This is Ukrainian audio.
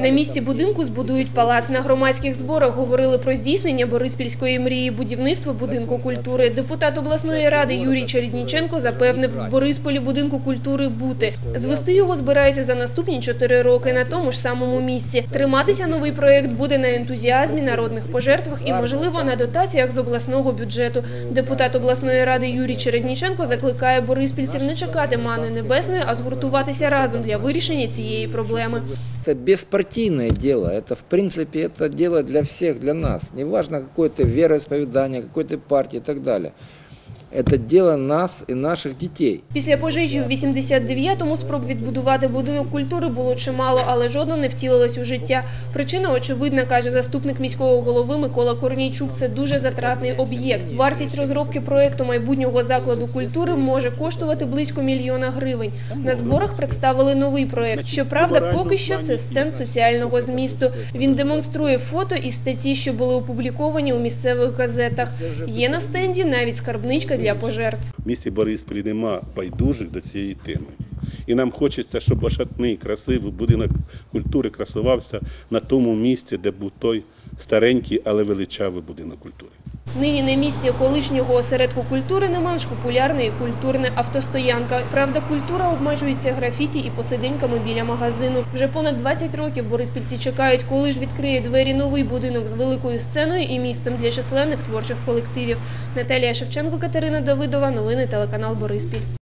На місці будинку збудують палац. На громадських зборах говорили про здійснення Бориспільської мрії, будівництво будинку культури. Депутат обласної ради Юрій Чередніченко запевнив, в Борисполі будинку культури бути. Звести його збираються за наступні чотири роки на тому ж самому місці. Триматися новий проєкт буде на ентузіазмі, народних пожертвах і, можливо, на дотаціях з обласного бюджету. Депутат обласної ради Юрій Чередніченко закликає бориспільців не чекати мани небесної, а згуртуватися разом для вирішення цієї проблеми Это беспартийное дело, это в принципе это дело для всех, для нас. Неважно какое ты вероисповедание, какой ты партии и так далее. Это дело нас и наших детей. Після пожежі у 89-му спроб відбудувати будинок культури було чимало, але жодно не втілилось у життя. Причина очевидна, каже заступник міського голови Микола Корнійчук. Це дуже затратний об'єкт. Вартість розробки проєкту майбутнього закладу культури може коштувати близько мільйона гривень. На зборах представили новий проєкт. Щоправда, поки що це стенд соціального змісту. Він демонструє фото і статті, що були опубліковані у місцевих газетах. Є на стенді навіть скарбничка для пожертв. В місті Борисполі нема байдужих до цієї теми. І нам хочеться, щоб ошатний, красивий будинок культури красувався на тому місці, де був той старенький, але величавий будинок культури. Нині на місці колишнього осередку культури не менш популярна і культурна автостоянка. Правда, культура обмежується графіті і посиденьками біля магазину. Вже понад 20 років бориспільці чекають, коли ж відкриє двері новий будинок з великою сценою і місцем для численних творчих колективів. Наталія Шевченко, Катерина Давидова. Новини телеканал Бориспіль.